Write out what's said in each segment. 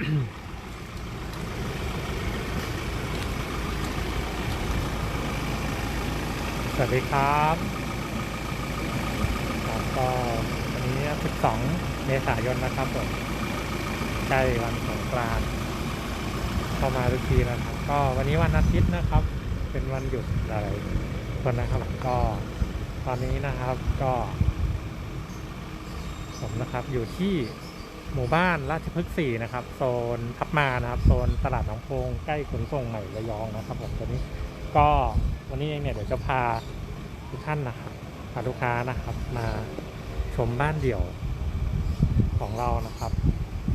สวัสดีครับครับก็วันนี้ 12 เมษายนนะครับผมใกล้วันสงกรานต์เข้ามาทุกทีแล้วครับ ก็วันนี้วันอาทิตย์นะครับ เป็นวันหยุดอะไรคนนะครับก็ตอนนี้นะครับก็ ผมนะครับอยู่ที่ หมู่บ้านราชพฤกษ์สี่นะครับ โซนทับมานะครับโซนตลาดหนองโพงใกล้ขนส่งใหม่ระยองนะครับผมตอนนี้ก็วันนี้เองเนี่ยเดี๋ยวจะพาทุกท่านนะครับพาลูกค้านะครับมาชมบ้านเดี่ยวของเรานะครับ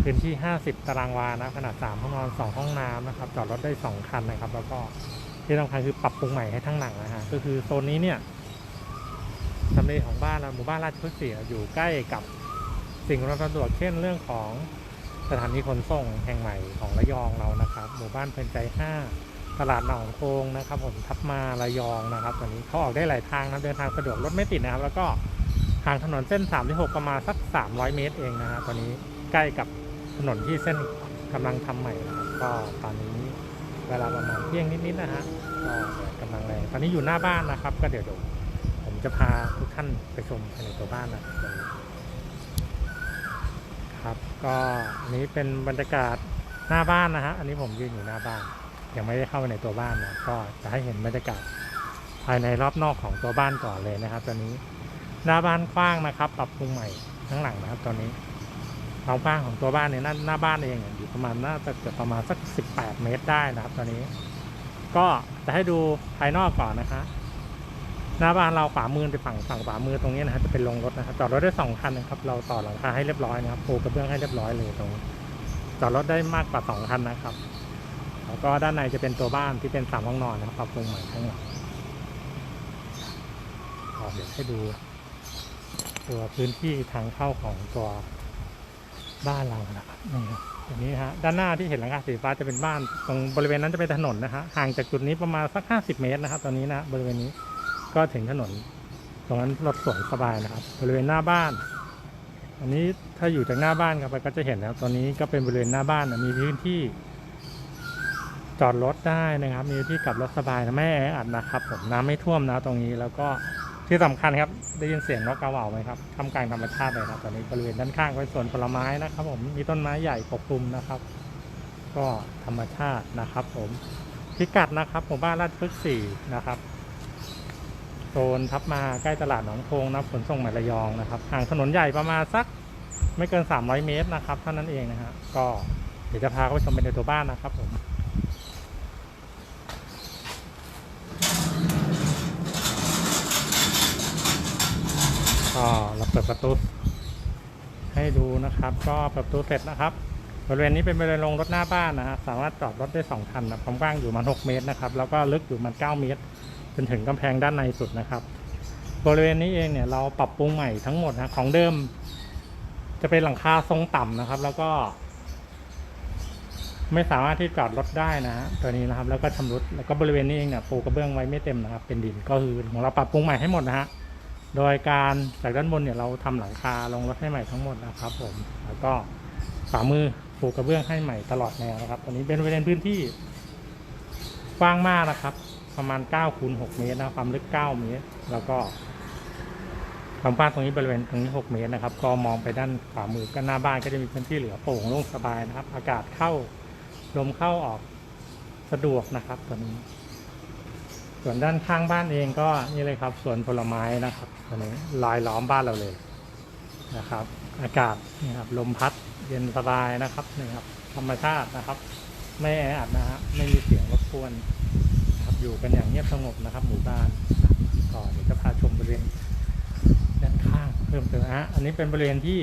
พื้นที่ 50 ตารางวานะขนาด 3 ห้องนอน 2 ห้องน้ำนะครับ จอดรถได้ 2 คันนะครับ แล้วก็ที่สำคัญคือปรับปรุงใหม่ให้ทั้งหลังนะฮะก็คือโซนนี้เนี่ยทำเลของบ้านเราหมู่บ้านราชพฤกษ์สี่อยู่ใกล้กับ สิ่งอำนวยความสะดวกเช่นเรื่องของสถานีขนส่งแห่งใหม่ของระยองเรานะครับ หมู่บ้านเพลินใจ 5 ตลาดหนองโพงนะครับ ผมทับมาระยองนะครับตอนนี้เขาออกได้หลายทางนะเดินทางสะดวกรถไม่ติดนะครับ แล้วก็ทางถนนเส้น3ที่6ประมาณสัก 300 เมตรเองนะฮะตอนนี้ใกล้กับถนนที่เส้นกำลังทำใหม่นะครับก็ตอนนี้เวลาประมาณเที่ยงนิดๆนะฮะก็กำลังแรงตอนนี้อยู่หน้าบ้านนะครับ ก็เดี๋ยวผมจะพาทุกท่านไปชมภายในตัวบ้านนะครับ ก็อันนี้เป็นบรรยากาศหน้าบ้านนะฮะ อันนี้ผมยืนอยู่หน้าบ้าน ยังไม่ได้เข้าไปในตัวบ้านนะ ก็จะให้เห็นบรรยากาศภายในรอบนอกของตัวบ้านก่อนเลยนะครับ ตอนนี้หน้าบ้านกว้างนะครับ ปรับปรุงใหม่ทั้งหลังนะครับ ตอนนี้ความกว้างของตัวบ้านเนี่ยหน้าหน้าบ้านเองอยู่ประมาณน่าจะเกือบประมาณสัก 18 เมตรได้นะครับ ตอนนี้ ก็จะให้ดูภายนอกก่อนนะคะ หน้าบ้านเราขวามือไปฝั่งฝั่งขวามือตรงนี้นะครับจะเป็นโรงรถนะครับจอดรถได้สองคันนะครับเราต่อหลังคาให้เรียบร้อยนะครับปูกระเบื้องให้เรียบร้อยเลยตรงจอดรถได้มากกว่าสองคันนะครับ แล้วก็ด้านในจะเป็นตัวบ้านที่เป็นสามห้องนอนนะครับปรับปรุงใหม่ทั้งหลังเดี๋ยวให้ดู ตัวพื้นที่ทางเข้าของตัวบ้านเรานะครับนี่ครับตรงนี้ฮะด้านหน้าที่เห็นหลังคาสีฟ้าจะเป็นบ้าน ตรงบริเวณนั้นจะเป็นถนนนะฮะห่างจากจุดนี้ประมาณสักห้าสิบเมตรนะครับตอนนี้นะบริเวณนี้ ก็ถึงถนน ตรงนั้นรถสวนสบายนะครับ บริเวณหน้าบ้าน อันนี้ถ้าอยู่จากหน้าบ้านครับไปก็จะเห็นนะครับตอนนี้ก็เป็นบริเวณหน้าบ้านนะมีพื้นที่ จอดรถได้นะครับ มีที่กลับรถสบายนะไม่แออัดนะครับผมน้ำไม่ท่วมนะตรงนี้แล้วก็ที่สำคัญครับได้ยินเสียงนกกระเหว่าไหมครับทำกลางธรรมชาติเลยครับตอนนี้บริเวณด้านข้างเป็นสวนผลไม้นะครับ ผมมีต้นไม้ใหญ่ปกคลุมนะครับ ก็ธรรมชาตินะครับ ผมพิกัดนะครับหมู่บ้านราชพฤกษ์สี่นะครับ โซนทับมาใกล้ตลาดหนองโพงนะขนส่งหม่ระยองนะครับห่างถนนใหญ่ประมาณสักไม่เกิน 300 เมตรนะครับเท่านั้นเองนะฮะก็เดี๋ยวจะพาเข้าไปชมไปในตัวบ้านนะครับผมก็เราเปิดประตูให้ดูนะครับ ก็เปิดประตูเสร็จนะครับบริเวณนี้เป็นบริเวณลงรถหน้าบ้านนะฮะสามารถจอดรถได้สองคันนะความกว้างอยู่ประมัน6เมตรนะครับแล้วก็ลึกอยู่ประมัน9เมตร จนถึงกำแพงด้านในสุดนะครับ บริเวณนี้เองเนี่ยเราปรับปรุงใหม่ทั้งหมดนะของเดิม จะเป็นหลังคาทรงต่ำนะครับ แล้วก็ ไม่สามารถที่จอดรถได้นะฮะตัวนี้นะครับ แล้วก็ชำรุดแล้วก็บริเวณนี้เองเนี่ยปูกระเบื้องไว้ไม่เต็มนะครับ เป็นดินก็คือของเราปรับปรุงใหม่ให้หมดนะฮะโดยการจากด้านบนเนี่ยเราทำหลังคาลงรถให้ใหม่ทั้งหมดนะครับ ผม แล้วก็ฝ่ามือปูกระเบื้องให้ใหม่ตลอดแนวนะครับตอนนี้เป็นบริเวณพื้นที่กว้างมากนะครับ ประมาณ9คูณ6เมตรนะความลึก 9 เมตร แล้วก็ความกว้างตรงนี้บริเวณตรงนี้ 6 เมตรนะครับ ก็มองไปด้านขวามือก็หน้าบ้านก็จะมีพื้นที่เหลือโปร่งโล่งสบายนะครับ อากาศเข้าลมเข้าออกสะดวกนะครับตัวนี้ ส่วนด้านข้างบ้านเองก็นี่เลยครับสวนผลไม้นะครับตัวนี้ลายล้อมบ้านเราเลยนะครับ อากาศนี่ครับลมพัดเย็นสบายนะครับนี่ครับธรรมชาตินะครับ ไม่แออัดนะฮะไม่มีเสียงรบกวน อยู่กันอย่างเงียบสงบนะครับ หมู่บ้านก็เดี๋ยวจะพาชมบริเวณด้านข้างเพิ่มเติมฮะอันนี้เป็นบริเวณที่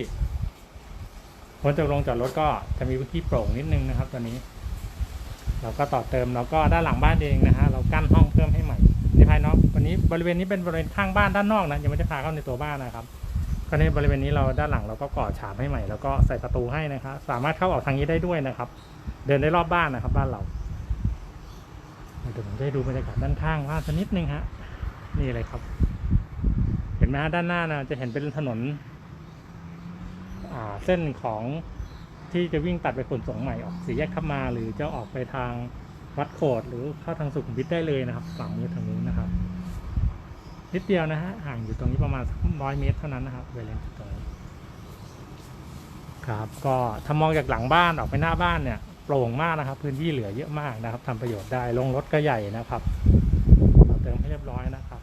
พ้นจากโรงจอดรถก็จะมีพื้นที่โปร่งนิดนึงนะครับตอนนี้ เราก็ต่อเติมแล้วก็ด้านหลังบ้านเองนะฮะเรากั้นห้องเพิ่มให้ใหม่ในภายนอกวันนี้บริเวณนี้เป็นบริเวณข้างบ้านด้านนอกนะยังไม่ได้พาเข้าในตัวบ้านนะครับก็ในบริเวณนี้เราด้านหลังเราก็ก่อฉาบให้ใหม่แล้วก็ใส่ประตูให้นะครับสามารถเข้าออกทางนี้ได้ด้วยนะครับ เดินได้รอบบ้านนะครับ บ้านเรา เดี๋ยวผมจะให้ดูบรรยากาศด้านข้างว่าสักนิดนึงฮะ นี่เลยครับ เห็นไหมฮะด้านหน้านะจะเห็นเป็นถนนเส้นของที่จะวิ่งตัดไปขนส่งใหม่ออกสี่แยกทับมา หรือจะออกไปทางวัดโขดหรือเข้าทางสุขุมวิทได้เลยนะครับฝั่งนี้ทางนู้นนะครับนิดเดียวนะฮะห่างอยู่ตรงนี้ประมาณร้อยเมตรเท่านั้นนะครับเวลาตรงนี้ครับ ก็ถ้ามองจากหลังบ้านออกไปหน้าบ้านเนี่ย โปร่งมากนะครับ พื้นที่เหลือเยอะมากนะครับทำประโยชน์ได้ลงรถก็ใหญ่นะครับเติมให้เรียบร้อยนะครับ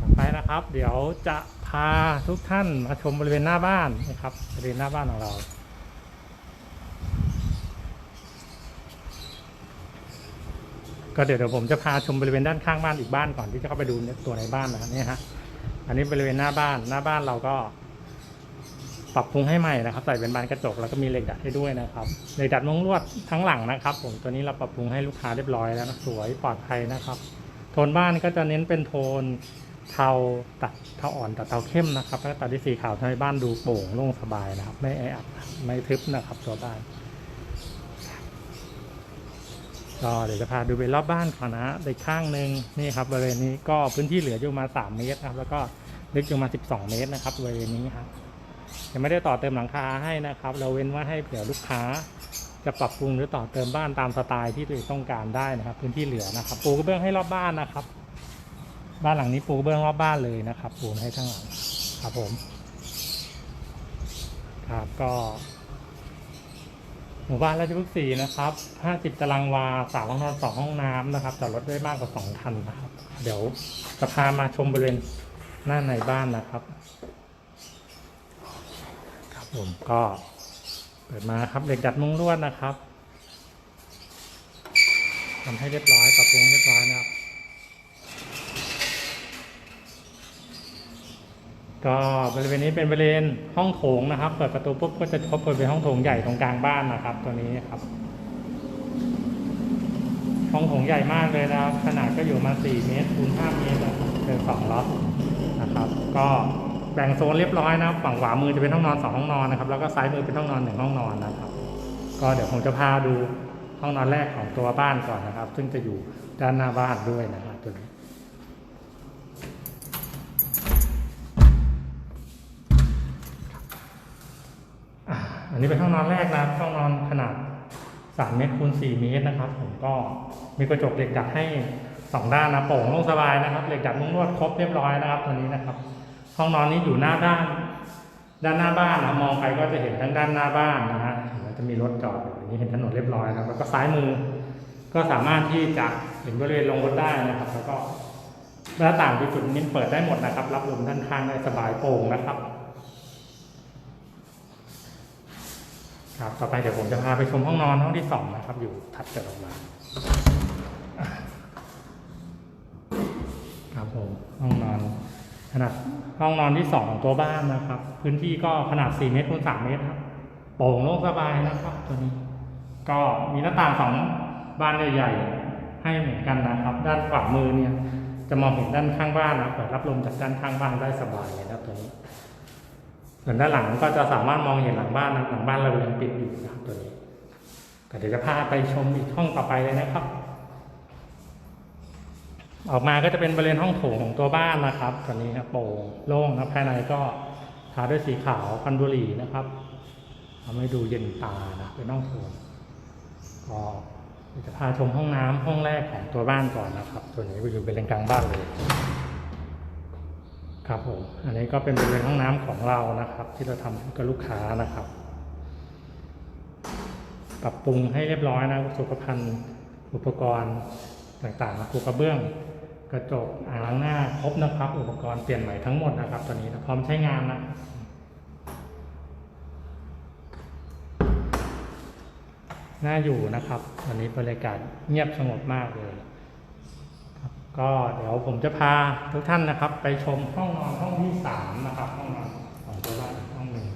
ต่อไปนะครับ เดี๋ยวจะพาทุกท่านมาชมบริเวณหน้าบ้านนะครับ บริเวณหน้าบ้านของเราก็เดี๋ยวเดี๋ยวผมจะพาชมบริเวณด้านข้างบ้านอีกบ้านก่อนที่จะเข้าไปดูตัวในบ้านนะครับเนี่ยฮะอันนี้บริเวณหน้าบ้านหน้าบ้านเราก็ ปรับปรุงให้ใหม่นะครับ ใส่เป็นบานกระจกแล้วก็มีเหล็กดัดให้ด้วยนะครับเหล็กดัดมุ้งลวดทั้งหลังนะครับ ผมตัวนี้เราปรับปรุงให้ลูกค้าเรียบร้อยแล้วนะสวยปลอดภัยนะครับ โทนบ้านก็จะเน้นเป็นโทนเทาตัดเทาอ่อนตัดเทาเข้มนะครับแล้วก็ตัดด้วยสีขาวทำให้บ้านดูโปร่งโล่งสบายนะครับ ไม่แออัดไม่ทึบนะครับ ตัวบ้านก็เดี๋ยวจะพาดูไปรอบบ้านก่อนนะในข้างหนึ่งนี่ครับบริเวณนี้ก็พื้นที่เหลืออยู่มาสามเมตรนะครับ แล้วก็ลึกอยู่มาสิบสองเมตรนะครับบริเวณนี้ครับ ยังไม่ได้ต่อเติมหลังคาให้นะครับ เราเว้นไว่าให้เผื่อลูกค้า จะปรับปรุงหรือต่อเติมบ้านตามสไตล์ที่ตัวเองต้องการได้นะครับ พื้นที่เหลือนะครับ ปูกระเบื้องให้รอบบ้านนะครับ บ้านหลังนี้ปูกระเบื้องรอบบ้านเลยนะครับ ปูให้ทั้งหลังครับผม ครับก็หมู่บ้านราชพฤกษ์สี่นะครับ50ตารางวาสามห้องนอนสองห้องน้ำนะครับจอดรถได้มากกว่า2คันนะครับ เดี๋ยวจะพามาชมบริเวณหน้าในบ้านนะครับ ผมก็เปิดมาครับเหล็กดัดมุ้งลวดนะครับทำให้เรียบร้อยปรับปรุงเรียบร้อยนะครับ ก็บริเวณนี้เป็นบริเวณห้องโถงนะครับ เปิดประตูปุ๊บก็จะพบเปิดเป็นห้องโถงใหญ่ตรงกลางบ้านนะครับ ตัวนี้ครับ ห้องโถงใหญ่มากเลยนะครับ ขนาดก็อยู่มา 4 เมตรคูณ5เมตรเป็นสองล็อกนะครับ ก็ แบ่งโซนเรียบร้อยนะครับฝั่งขวามือจะเป็นห้องนอนสองห้องนอนนะครับแล้วก็ซ้ายมือเป็นห้องนอนหนึ่งห้องนอนนะครับ ก็เดี๋ยวผมจะพาดูห้องนอนแรกของตัวบ้านก่อนนะครับ ซึ่งจะอยู่ด้านหน้าบ้านด้วยนะครับตัวนี้อันนี้เป็นห้องนอนแรกนะครับห้องนอนขนาด3เมตรคูณ4เมตรนะครับ ผมก็มีกระจกเหล็กดัดให้ 2 ด้านนะโปร่งโล่งสบายนะครับเหล็กดัดมุ้งลวดครบเรียบร้อยนะครับตัวนี้นะครับ ห้องนอนนี้อยู่หน้าด้าน ด้านหน้าบ้านนะมองไปก็จะเห็นทั้งด้านหน้าบ้านนะฮะจะมีรถจอดอยู่นี้เห็นถนนเรียบร้อยครับแล้วก็ซ้ายมือ ก็สามารถที่จะเห็นบริเวณลงรถได้นะครับ แล้วก็หน้าต่างที่จุดนี้เปิดได้หมดนะครับ รับลมด้านข้างได้สบายโปร่งนะครับครับต่อไปเดี๋ยวผมจะพาไปชมห้องนอนห้องที่สองนะครับ อยู่ถัดจากออกมาครับผมห้องนอน ขนาดห้องนอนที่สองของตัวบ้านนะครับ พื้นที่ก็ขนาด 4 เมตรคูณ3เมตรครับ โปร่งโล่งสบายนะครับตัวนี้ ก็มีหน้าต่างสองบานใหญ่ๆให้เหมือนกันนะครับ ด้านขวามือเนี่ยจะมองเห็นด้านข้างบ้านนะเปิดรับลมจากด้านข้างบ้านได้สบายเลยนะครับตัวนี้ ส่วนด้านหลังก็จะสามารถมองเห็นหลังบ้านนะหลังบ้านเรายังปิดอยู่นะครับตัวนี้ก็เดี๋ยวจะพาไปชมอีกห้องต่อไปเลยนะครับ ออกมาก็จะเป็นบริเวณห้องโถงของตัวบ้านนะครับตัวนี้นะโปร่งโล่งนะภายในก็ทาด้วยสีขาวพันบุรีนะครับทำให้ดูเย็นตานะเป็นห้องโถงก็จะพาชมห้องน้ำห้องแรกของตัวบ้านก่อนนะครับตัวนี้อยู่บริเวณกลางบ้านเลย ครับผมอันนี้ก็เป็นบริเวณห้องน้ำของเรานะครับ ที่เราทำกับลูกค้านะครับ ปรับปรุงให้เรียบร้อยนะสุขภัณฑ์อุปกรณ์ต่างๆนะปูกระเบื้อง กระจกอ่างล้างหน้าครบนะครับ อุปกรณ์เปลี่ยนใหม่ทั้งหมดนะครับตอนนี้นะพร้อมใช้งานนะน่าอยู่นะครับวันนี้บรรยากาศเงียบสงบมากเลยครับก็เดี๋ยวผมจะพาทุกท่านนะครับ ไปชมห้องนอนห้องที่สามนะครับ ห้องนอนของตัวบ้านห้องหนึ่ง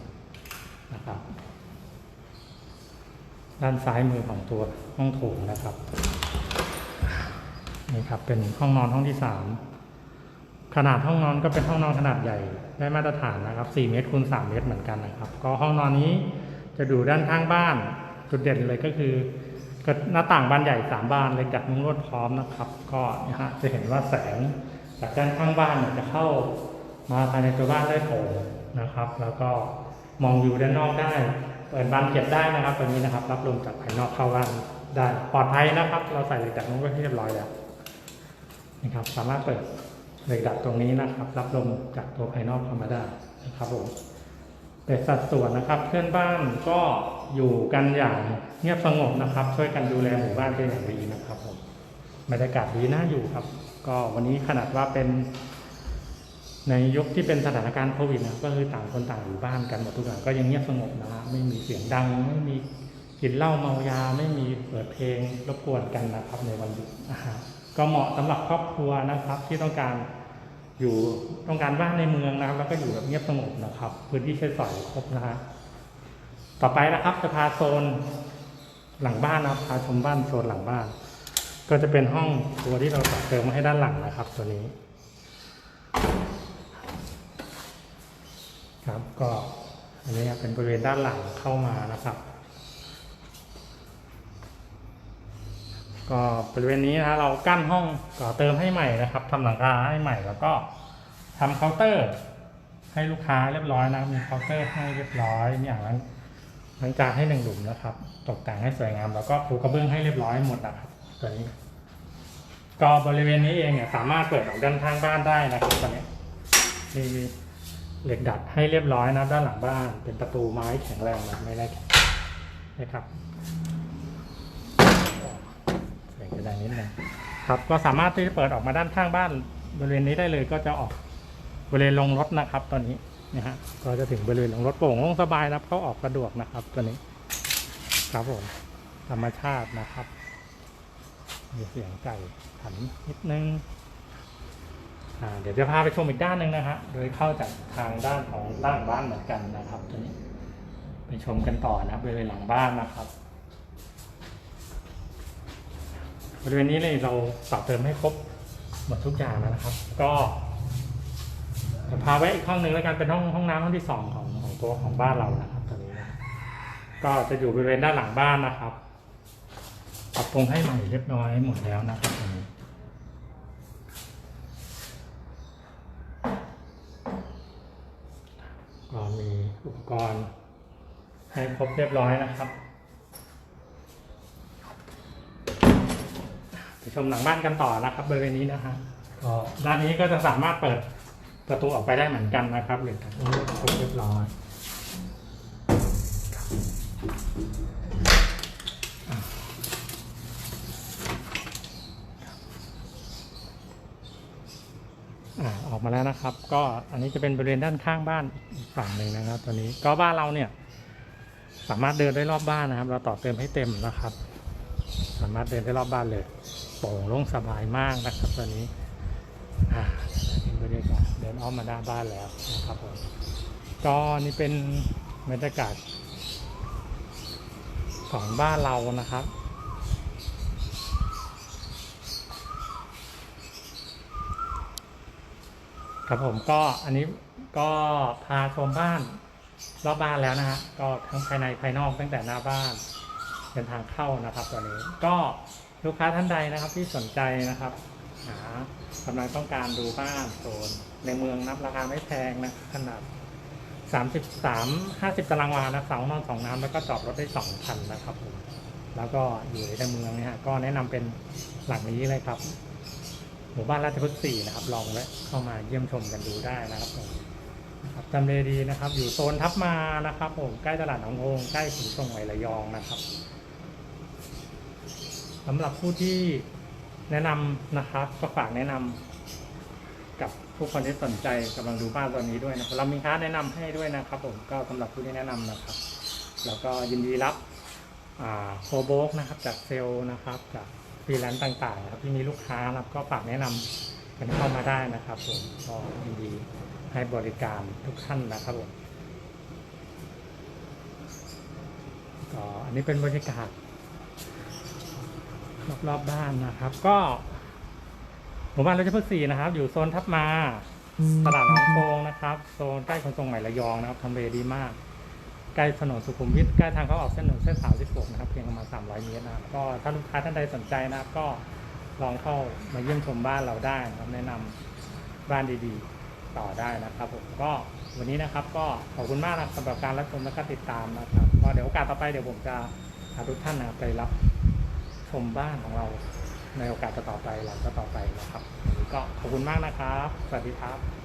นะครับ ด้านซ้ายมือของตัวห้องโถงนะครับ นี่ครับเป็นห้องนอนห้องที่สามขนาดห้องนอนก็เป็นห้องนอนขนาดใหญ่ได้มาตรฐานนะครับ4เมตรคูณ3เมตรเหมือนกันนะครับ ก็ห้องนอนนี้จะอยู่ด้านข้างบ้าน จุดเด่นเลยก็คือหน้าต่างบานใหญ่สามบานเลยจัดมุ้งลวดพร้อมนะครับ ก็นะฮะจะเห็นว่าแสงจากด้านข้างบ้านเนี่ยจะเข้ามาภายในตัวบ้านได้โถงนะครับ แล้วก็มองวิวด้านนอกได้เปิดบานเก็บได้นะครับตัวนี้นะครับ รับลมจากภายนอกเข้าบ้านได้ปลอดภัยนะครับ เราใส่เหล็กดัดลงไว้ให้เรียบร้อยแล้ว นะครับ สามารถเปิดเหล็กดัดตรงนี้นะครับ รับลมจากตัวภายนอกเข้ามาได้นะครับผมแต่สัดส่วนนะครับเพื่อนบ้านก็อยู่กันอย่างเงียบสงบนะครับ ช่วยกันดูแลหมู่บ้านเป็นอย่างดีนะครับผมบรรยากาศดีน่าอยู่ครับ ก็วันนี้ขนาดว่าเป็นในยุคที่เป็นสถานการณ์โควิดนะก็คือต่างคนต่างอยู่บ้านกันหมดทุกอย่างก็ยังเงียบสงบนะฮะไม่มีเสียงดัง ไม่มีกินเหล้าเมายา ไม่มีเปิดเพลงรบกวนกันนะครับ ในวันหยุดนะฮะ ก็เหมาะสำหรับครอบครัวนะครับ ที่ต้องการอยู่ต้องการบ้านในเมืองนะครับ แล้วก็อยู่แบบเงียบสงบนะครับ พื้นที่ใช้สอยครบนะฮะต่อไปนะครับจะพาโซนหลังบ้านนะครับพาชมบ้านโซนหลังบ้าน ก็จะเป็นห้องตัวที่เราต่อเติมมาให้ด้านหลังนะครับ ตัวนี้ ครับก็อันนี้เป็นบริเวณด้านหลังเข้ามานะครับ ก็บริเวณนี้นะเรากั้นห้องก่อเติมให้ใหม่นะครับทำหลังคาให้ใหม่แล้วก็ทำเคาน์เตอร์ ให้ลูกค้าเรียบร้อยนะมีเคาน์เตอร์ให้เรียบร้อยมีอย่างนั้นหลังจากให้หนึ่งหลุมนะครับ ตกแต่งให้สวยงาม แล้วก็ปูกระเบื้องให้เรียบร้อยหมดนะครับตัวนี้ ก็บริเวณนี้เองเนี่ยสามารถเปิดออกด้านข้างบ้านได้นะครับตอนนี้มีเหล็กดัดให้เรียบร้อยนะด้านหลังบ้าน เป็นประตูไม้แข็งแรงนะไม่ได้แข็งนะครับ สียดังนิดนึงครับก็สามารถที่จะเปิดออกมาด้านข้างบ้านบริเวณนี้ได้เลยก็จะออกบริเวณลงรถนะครับ ตอนนี้นะฮะก็จะถึงบริเวณลงรถโปร่งโล่งสบายนะครับเข้าออกสะดวกนะครับ ตัวนี้ ครับผมธรรมชาตินะครับ มีเสียงไก่ขันนิดนึงอ่าเดี๋ยวจะพาไปชมอีกด้านหนึ่งนะฮะโดยเข้าจากทางด้านของด้านบ้านเหมือนกันนะครับ ตัวนี้ ไปชมกันต่อนะครับบริเวณหลังบ้านนะครับ บ ริเวณนี้เลยเราต่อเติมให้ครบหมดทุกอย่างแล้วนะครับ ก็พาไว้อีกห้องหนึ่งแล้วกันเป็นห้องห้องน้ำห้องที่สองของของตัวของบ้านเรานะครับตัวนี้นะก็จะอยู่บริเวณด้านหลังบ้านนะครับปรับปรุงให้ใหม่เรียบร้อยหมดแล้วนะครับตรงนี้ก็มีอุปกรณ์ให้ครบเรียบร้อยนะครับไป ชมหลังบ้านกันต่อนะครับบริเวณนี้นะฮะก็ด้านนี้ก็จะสามารถเปิดประตูออกไปได้เหมือนกันนะครับเหล็กดัดนี้ครบเรียบร้อยอ่าออกมาแล้วนะครับ ก็อันนี้จะเป็นบริเวณด้านข้างบ้านอีกฝั่งหนึ่งนะครับ ตัวนี้ก็บ้านเราเนี่ย สามารถเดินได้รอบบ้านนะครับ เราต่อเติมให้เต็มนะครับ สามารถเดินได้รอบบ้านเลย โปร่งโล่งสบายมากนะครับตัวนี้อ่าเป็นบรรยากาศเดินอ้อมมาหน้าบ้านแล้วนะครับผมก็นี่เป็นบรรยากาศของบ้านเรานะครับครับผมก็อันนี้ก็พาชมบ้านรอบบ้านแล้วนะฮะก็ทั้งภายในภายนอกตั้งแต่หน้าบ้านเป็นทางเข้านะครับตอนนี้ก็ ลูกค้าท่านใดนะครับที่สนใจนะครับ หากำลังต้องการดูบ้านโซนในเมืองนับราคาไม่แพงนะขนาด 33 50 ตารางวานะเสานอนสองน้ำแล้วก็จอดรถได้สองคันนะครับผมแล้วก็อยู่ในเมืองเนี่ยฮะก็แนะนำเป็นหลังนี้เลยครับหมู่บ้านราชพฤกษ์4นะครับ ลองแวะเข้ามาเยี่ยมชมกันดูได้นะครับผมครับจำเลดีนะครับ อยู่โซนทับมานะครับ ผมใกล้ตลาดหนองโองใกล้ขนส่งไหวระยองนะครับ สำหรับผู้ที่แนะนำนะครับ ก็ฝากแนะนำกับผู้คนที่สนใจกำลังดูบ้านตอนนี้ด้วยนะครับเรามีค้าแนะนำให้ด้วยนะครับผมก็สำหรับผู้ที่แนะนำนะครับ แล้วก็ยินดีรับโคโบกนะครับจากเซลล์นะครับจากฟรีแลนซ์ต่างๆนะครับที่มีลูกค้านะครับก็ฝากแนะนำกันเข้ามาได้นะครับผมก็ยินดีให้บริการทุกท่านนะครับผมก็อันนี้เป็นบรรยากาศ รอบๆบ้านนะครับ ก็หมู่บ้านราชพฤกษ์สี่นะครับ อยู่โซนทับมาตลาดหนองโพงนะครับ โซนใกล้ขนส่งใหม่ระยองนะครับทำเลดีมาก ใกล้ถนนสุขุมวิทใกล้ทางเข้าออกเส้นหนึ่งเส้นสามสิบหกนะครับเพียงประมาณสามร้อยเมตรนะครับก็ถ้าลูกค้าท่านใดสนใจนะครับ ก็ลองเข้ามาเยี่ยมชมบ้านเราได้นะครับแนะนำบ้านดีๆ ต่อได้นะครับผมก็วันนี้นะครับ ก็ขอบคุณมากนะสำหรับการรับชมและก็ติดตามนะครับก็เดี๋ยวโอกาสต่อไปเดี๋ยวผมจะพาทุกท่านนะครับไปรับ ชมบ้านของเราในโอกาสต่อไปหลังต่อไปนะครับวันนี้ก็ขอบคุณมากนะครับ สวัสดีครับ